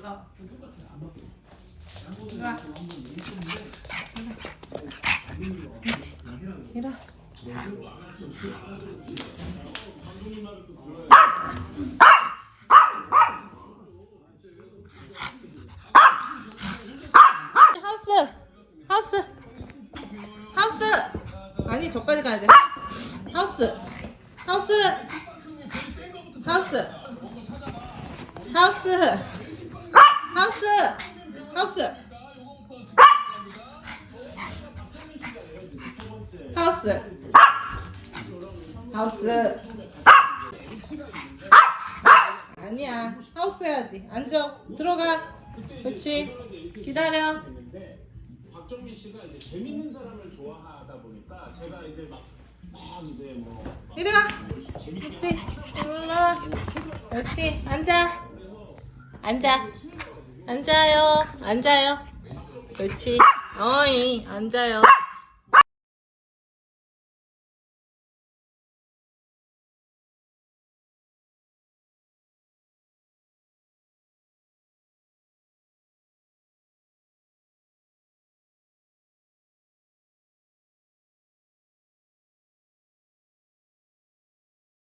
거다 똑같아 안 바뀌어 양보는 이라. 하우스 하우스 하우스. 아니 저까지 가야 돼. 하우스 하우스. 하우스 하우스. 하우스! 하우스! 하우스! 하우스! 아니야. 하우스 해야지. 앉아. 들어가. 그렇지. 기다려. 박정미 씨가 이제 재밌는 사람을 좋아하다 보니까 제가 이제 막, 뭐 이리 와. 그렇지. 올라와 그렇지. 앉아. 앉아 앉아요. 앉아요. 그렇지. 어이 앉아요